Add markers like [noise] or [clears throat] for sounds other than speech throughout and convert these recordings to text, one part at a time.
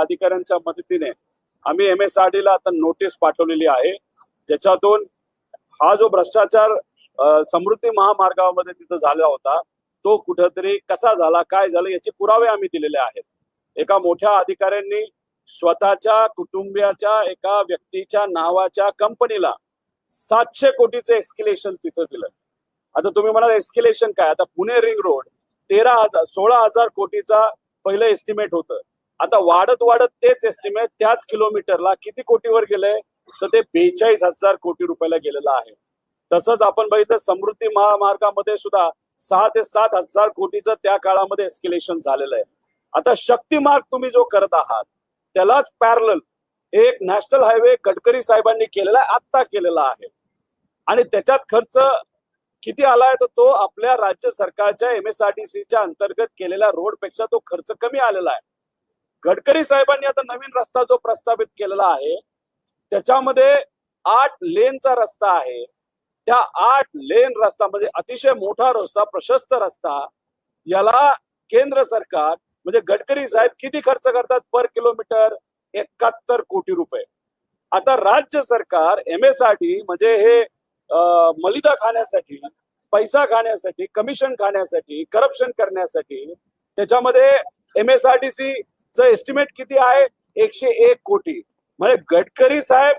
अधिकाऱ्यांच्या मदतीने आम्ही एम एस आर डी ला आता नोटीस पाठवलेली आहे. ज्याच्यातून हा जो भ्रष्टाचार समृद्धी महामार्गामध्ये तिथं झाला होता तो कुठंतरी कसा झाला काय झालं याचे पुरावे आम्ही दिलेले आहेत. एका मोठ्या अधिकाऱ्यांनी स्वतःच्या कुटुंबियाच्या एका व्यक्तीच्या नावाच्या कंपनीला सातशे कोटीचं एक्सकिलेशन तिथं दिलं. आता तुम्ही म्हणाल एक्सकिलेशन काय? आता पुणे रिंग रोड तेरा हजार सोळा हजार कोटीचा पहिलं एस्टिमेट होतं. आता वाढत वाढत तेच एस्टिमेट त्याच किलोमीटरला किती कोटीवर गेलंय? तर ते बेचाळीस हजार कोटी रुपयाला गेलेलं आहे. तसंच आपण बघितलं समृद्धी महामार्गामध्ये सुद्धा सहा ते सात हजार कोटीचं त्या काळामध्ये एस्किलेशन झालेलं आहे. आता शक्ती मार्ग तुम्ही जो करत आहात त्यालाच पॅरल एक नॅशनल हायवे गडकरी साहेबांनी केलेला आहे आत्ता केलेला आहे. आणि त्याच्यात खर्च किती आलाय तर तो आपल्या राज्य सरकारच्या एम एस आर टी सीच्या अंतर्गत केलेल्या रोडपेक्षा तो खर्च कमी आलेला आहे. गडकरी साहेबांनी आता नवीन रस्ता जो प्रस्तावित केलेला आहे त्याच्यामध्ये आठ लेनचा रस्ता आहे. त्या आठ लेन रस्ता म्हणजे अतिशय मोठा रस्ता प्रशस्त रस्ता याला केंद्र सरकार म्हणजे गडकरी साहेब किती खर्च करतात? पर किलोमीटर एकाहत्तर कोटी रुपये. आता राज्य सरकार एम एस आर टी म्हणजे हे मलिदा खाण्यासाठी पैसा खाण्यासाठी कमिशन खाण्यासाठी करप्शन करण्यासाठी त्याच्यामध्ये M S R T C estimate किती आहे? एकशे एक कोटी. म्हणजे गडकरी साहेब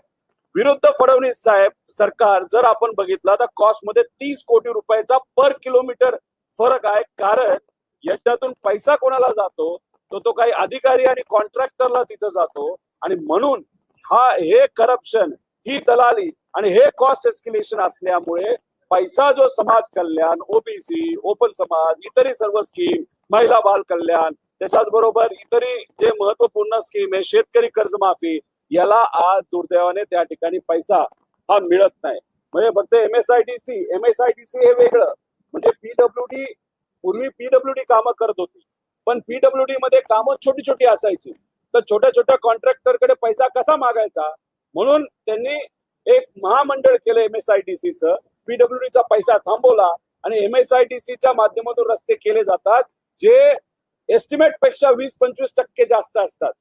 विरुद्ध फडणवीस साहेब सरकार जर आपण बघितला तर कॉस्टमध्ये तीस कोटी रुपयाचा पर किलोमीटर फरक आहे. कारण याच्यातून पैसा कोणाला जातो? तो तो काही अधिकारी आणि कॉन्ट्रॅक्टरला तिथं जातो. आणि म्हणून हा हे करप्शन ही दलाली आणि हे कॉस्ट एस्किलेशन असल्यामुळे पैसा जो समाज कल्याण ओबीसी ओपन समाज इतरही सर्व स्कीम महिला बाल कल्याण त्याच्याच बरोबर इतरही जे महत्त्वपूर्ण स्कीम आहे शेतकरी कर्जमाफी याला आज दुर्दैवाने त्या ठिकाणी पैसा हा मिळत नाही. म्हणजे फक्त M S I T C M S I T C हे वेगळं. म्हणजे पीडब्ल्यू डी पूर्वी पीडब्ल्यू डी कामं करत होती. पण पीडब्ल्यू डी मध्ये कामं छोटी छोटी असायची. तर छोट्या छोट्या कॉन्ट्रॅक्टरकडे पैसा कसा मागायचा? म्हणून त्यांनी एक महामंडळ केलं एम एस आय टी सीचं पीडब्ल्यूडीचा पैसा थांबवला आणि एमएसआयडीसीच्या माध्यमातून रस्ते केले जातात जे एस्टिमेटपेक्षा वीस पंचवीस टक्के जास्त असतात.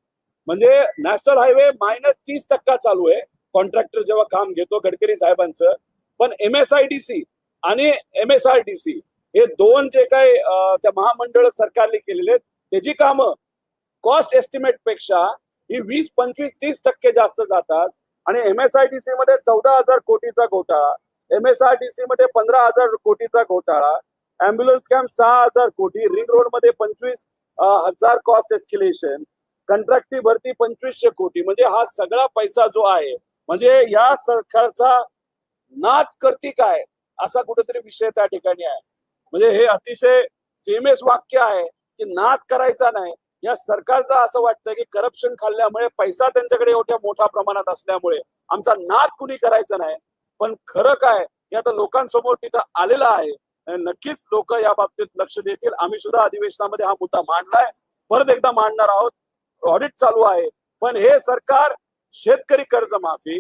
म्हणजे नॅशनल हायवे मायनस तीस टक्का चालू आहे. कॉन्ट्रॅक्टर जेव्हा काम घेतो गडकरी साहेबांचं पण एमएसआयडीसी आणि एमएसआरडीसी हे दोन जे काही त्या महामंडळ सरकारने केलेले आहेत त्याची कामं कॉस्ट एस्टिमेटपेक्षा ही वीस पंचवीस तीस टक्के जास्त जातात. आणि एमएसआयडीसी मध्ये चौदा हजार कोटीचा घोटाळा. एमएसआरटीसी मध्ये पंधरा हजार कोटीचा घोटाळा. अँब्युलन्स कॅम्प सहा हजार कोटी. रिंग रोडमध्ये पंचवीस हजार कॉस्ट एस्किलेशन कंत्राटी भरती पंचवीसशे कोटी. म्हणजे हा सगळा पैसा जो आहे म्हणजे या सरकारचा नाच करती काय असा कुठेतरी विषय त्या ठिकाणी आहे. म्हणजे हे अतिशय फेमस वाक्य आहे की नाद करायचा नाही. या सरकारचं असं वाटतं की करप्शन खाल्ल्यामुळे पैसा त्यांच्याकडे एवढ्या मोठ्या प्रमाणात असल्यामुळे आमचा नाद कुणी करायचा नाही. पण खरं काय हे आता लोकांसमोर तिथं आलेलं आहे. नक्कीच लोक या बाबतीत लक्ष देतील. आम्ही सुद्धा अधिवेशनामध्ये हा मुद्दा मांडलाय. परत एकदा मांडणार आहोत. ऑडिट चालू आहे. पण हे सरकार शेतकरी कर्जमाफी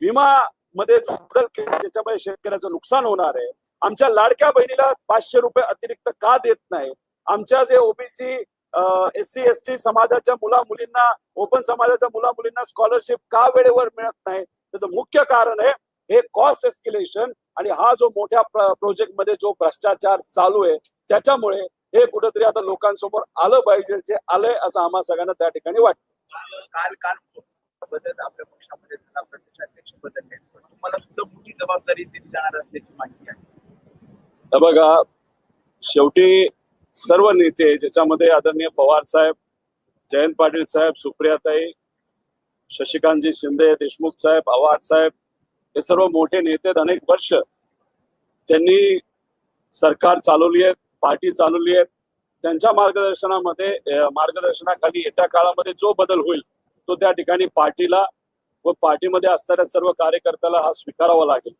विमा मध्ये जो बदल केला त्याच्यामुळे शेतकऱ्याचं नुकसान होणार आहे. आमच्या लाडक्या बहिणीला पाचशे रुपये अतिरिक्त का देत नाही? आमच्या जे OBC S C S T समाजाच्या मुला मुलींना ओपन समाजाच्या मुला मुलींना स्कॉलरशिप का वेळेवर मिळत नाही? त्याचं मुख्य कारण आहे हे कॉस्ट एस्किलेशन आणि हा जो मोठ्या प्रोजेक्टमध्ये जो भ्रष्टाचार चालू आहे त्याच्यामुळे हे कुठेतरी आता लोकांसमोर आलं पाहिजे जे आलंय असं आम्हा सगळ्यांना त्या ठिकाणी वाटतं. काल काल बदल आपल्या पक्षामध्ये तुम्हाला सुद्धा मोठी जबाबदारी दिली जाणार असल्याची माहिती आहे. बघा शेवटी सर्व नेते ज्याच्यामध्ये आदरणीय पवार साहेब जयंत पाटील साहेब सुप्रियाताई शशिकांतजी शिंदे देशमुख साहेब आव्हाड साहेब हे सर्व मोठे नेते आहेत. अनेक वर्ष त्यांनी सरकार चालवली आहेत पार्टी चालवली आहेत त्यांच्या मार्गदर्शनामध्ये मार्गदर्शनाखाली येत्या काळामध्ये जो बदल होईल तो त्या ठिकाणी पार्टीला व पार्टीमध्ये असणाऱ्या सर्व कार्यकर्त्याला हा स्वीकारावा लागेल.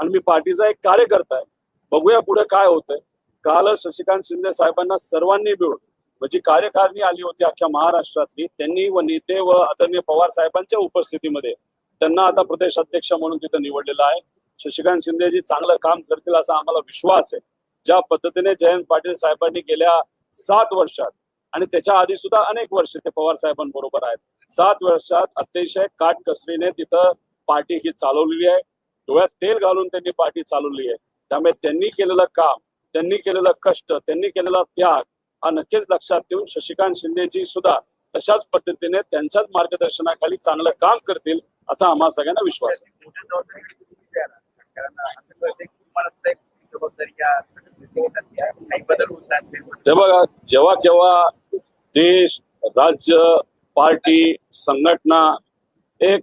आणि मी पार्टीचा एक कार्यकर्ता आहे. बघूया पुढे काय होतंय. काल शशिकांत शिंदे साहेबांना सर्वांनी मिळून म्हणजे कार्यकारिणी आली होती अख्ख्या महाराष्ट्रातली त्यांनी व नेते व आदरणीय पवार साहेबांच्या उपस्थितीमध्ये त्यांना आता प्रदेश अध्यक्ष म्हणून तिथे निवडलेलं आहे. शशिकांत शिंदेजी चांगलं काम करतील असा आम्हाला विश्वास आहे. ज्या पद्धतीने जयंत पाटील साहेबांनी गेल्या सात वर्षात आणि त्याच्या आधी सुद्धा अनेक वर्ष ते पवार साहेबांबरोबर आहेत. सात वर्षात अतिशय काटकसरीने तिथं पार्टी ही चालवलेली आहे. डोळ्यात तेल घालून त्यांनी पार्टी चालवली आहे. त्यामुळे त्यांनी केलेलं काम त्यांनी केलेलं कष्ट त्यांनी केलेला त्याग हा नक्कीच लक्षात ठेवून शशिकांत शिंदेजी सुद्धा तशाच पद्धतीने त्यांच्याच मार्गदर्शनाखाली चांगलं काम करतील असा आम्हा सगळ्यांना विश्वास आहे. ते बघा जेव्हा केव्हा देश राज्य पार्टी संघटना एक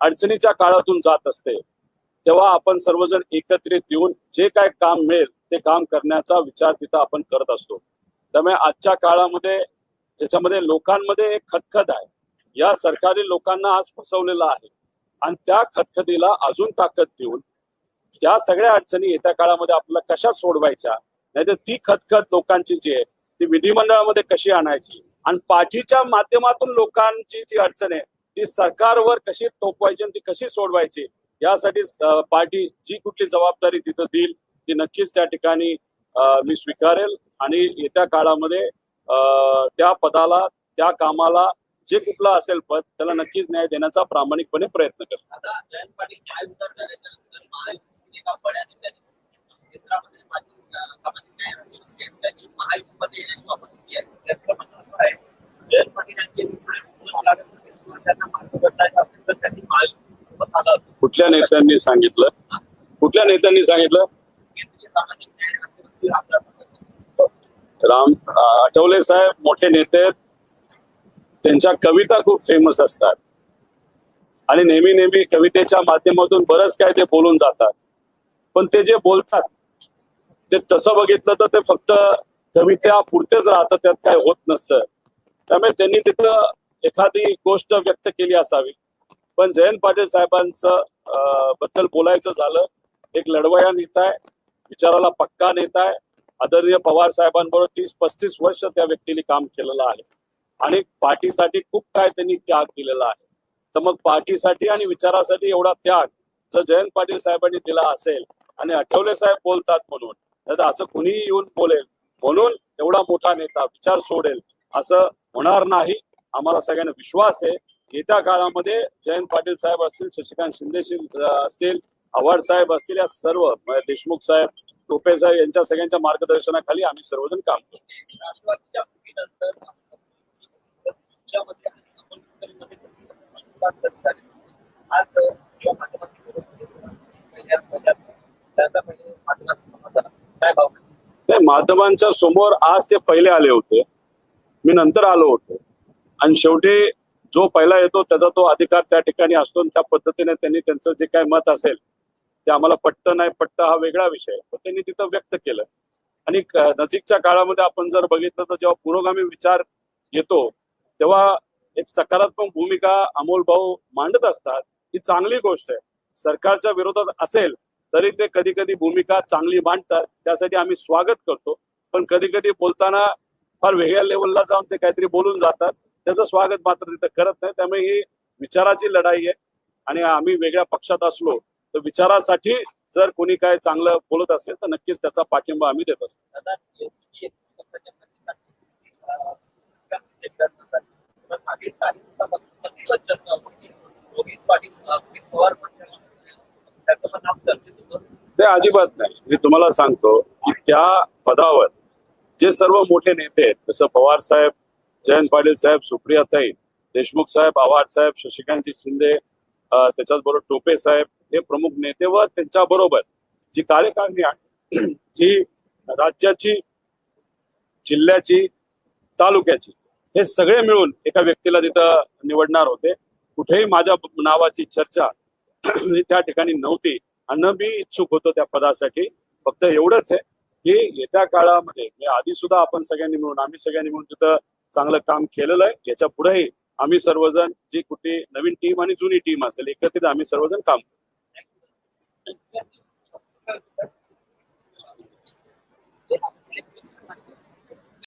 अडचणीच्या काळातून जात असते तेव्हा आपण सर्वजण एकत्रित येऊन जे काय काम मिळेल ते काम करण्याचा विचार तिथं आपण करत असतो. त्यामुळे आजच्या काळामध्ये ज्याच्यामध्ये लोकांमध्ये एक खतखत आहे. या सरकारी लोकांना आज फसवलेलं आहे. आणि त्या खतखतीला अजून ताकद देऊन त्या सगळ्या अडचणी येत्या काळामध्ये आपल्याला कशा सोडवायच्या? नाहीतर ती खतखत लोकांची जी आहे ती विधिमंडळामध्ये कशी आणायची? आणि पाठीच्या माध्यमातून लोकांची जी अडचण आहे ती सरकारवर कशी थोपवायची आणि ती कशी सोडवायची? यासाठी पार्टी जी कुठली जबाबदारी तिथं देईल ती नक्कीच त्या ठिकाणी मी स्वीकारेल. आणि येत्या काळामध्ये अं, त्या पदाला त्या कामाला जे कुठलं असेल पद त्याला नक्कीच न्याय देण्याचा प्रामाणिकपणे प्रयत्न करेल असतं. कुठल्या नेत्यांनी सांगितलं कुठल्या नेत्यांनी सांगितलं. राम आठवले साहेब मोठे नेते आहेत. त्यांच्या कविता खूप फेमस असतात. आणि नेहमी नेहमी कवितेच्या माध्यमातून बरंच काय ते बोलून जातात. पण ते जे बोलतात ते तसं बघितलं तर ते फक्त कविता पुरतेच राहतं त्यात काय होत नसतं. त्यामुळे त्यांनी तिथं एखादी गोष्ट व्यक्त केली असावी. पण जयंत पाटील साहेबांचं बद्दल बोलायचं झालं एक लढवया नेता आहे विचाराला पक्का नेता आहे आदरणीय पवार साहेबांबरोबर तीस पस्तीस वर्ष त्या व्यक्तीने काम केलेलं आहे. आणि पार्टीसाठी खूप काय त्यांनी त्याग दिलेला आहे. तर मग पार्टीसाठी आणि विचारासाठी एवढा त्याग जर जयंत पाटील साहेबांनी दिला असेल आणि आठवले साहेब बोलतात म्हणून तर असं कुणीही येऊन बोलेल म्हणून एवढा मोठा नेता विचार सोडेल असं होणार नाही. आम्हाला सगळ्यांना विश्वास आहे. येत्या काळामध्ये जयंत पाटील साहेब असतील शशिकांत शिंदे असतील आव्हाड साहेब असतील या सर्व देशमुख साहेब टोपे साहेब यांच्या सगळ्यांच्या मार्गदर्शनाखाली आम्ही सर्वजण काम करतो. आज माध्यमांची नाही माध्यमांच्या समोर आज ते पहिले आले होते. मी नंतर आलो होतो. आणि शेवटी जो पहिला येतो त्याचा तो अधिकार त्या ठिकाणी असतो आणि त्या पद्धतीने त्यांनी त्यांचं जे काय मत असेल ते आम्हाला पटतं नाही पटतं हा वेगळा विषय. पण त्यांनी तिथं व्यक्त केलं. आणि नजीकच्या काळामध्ये आपण जर बघितलं तर जेव्हा पुरोगामी विचार येतो तेव्हा एक सकारात्मक भूमिका अमोल भाऊ मांडत असतात ही चांगली गोष्ट आहे. सरकारच्या विरोधात असेल तरी ते कधी कधी भूमिका चांगली मांडतात त्यासाठी आम्ही स्वागत करतो. पण कधी कधी बोलताना फार वेगळ्या लेवलला जाऊन ते काहीतरी बोलून जातात. त्याचं स्वागत मात्र तिथं करत नाही. त्यामुळे ही विचाराची लढाई आहे. आणि आम्ही वेगळ्या पक्षात असलो तर विचारासाठी जर कोणी काय चांगलं बोलत असेल तर नक्कीच त्याचा पाठिंबा आम्ही देत असतो. ते अजिबात नाही. मी तुम्हाला सांगतो की त्या पदावर जे सर्व मोठे नेते आहेत जसं पवार साहेब जयंत पाटील साहेब सुप्रिया ताई देशमुख साहेब आव्हाड साहेब शशिकांतजी शिंदे त्याच्याच बरोबर टोपे साहेब हे प्रमुख नेते व त्यांच्या बरोबर जी कार्यकारिणी आहे [clears throat] जी राज्याची जिल्ह्याची तालुक्याची हे सगळे मिळून एका व्यक्तीला तिथं निवडणार होते. कुठेही माझ्या नावाची चर्चा [clears throat] त्या ठिकाणी नव्हती. आणि मी इच्छुक होतो त्या पदासाठी. फक्त एवढंच आहे की येत्या काळामध्ये म्हणजे आधी सुद्धा आपण सगळ्यांनी मिळून आम्ही सगळ्यांनी मिळून तिथं चांगलं काम केलेलं आहे. याच्या पुढेही आम्ही सर्वजण जी कुठे नवीन टीम आणि जुनी टीम असेल एकत्रित आम्ही सर्वजण काम करू.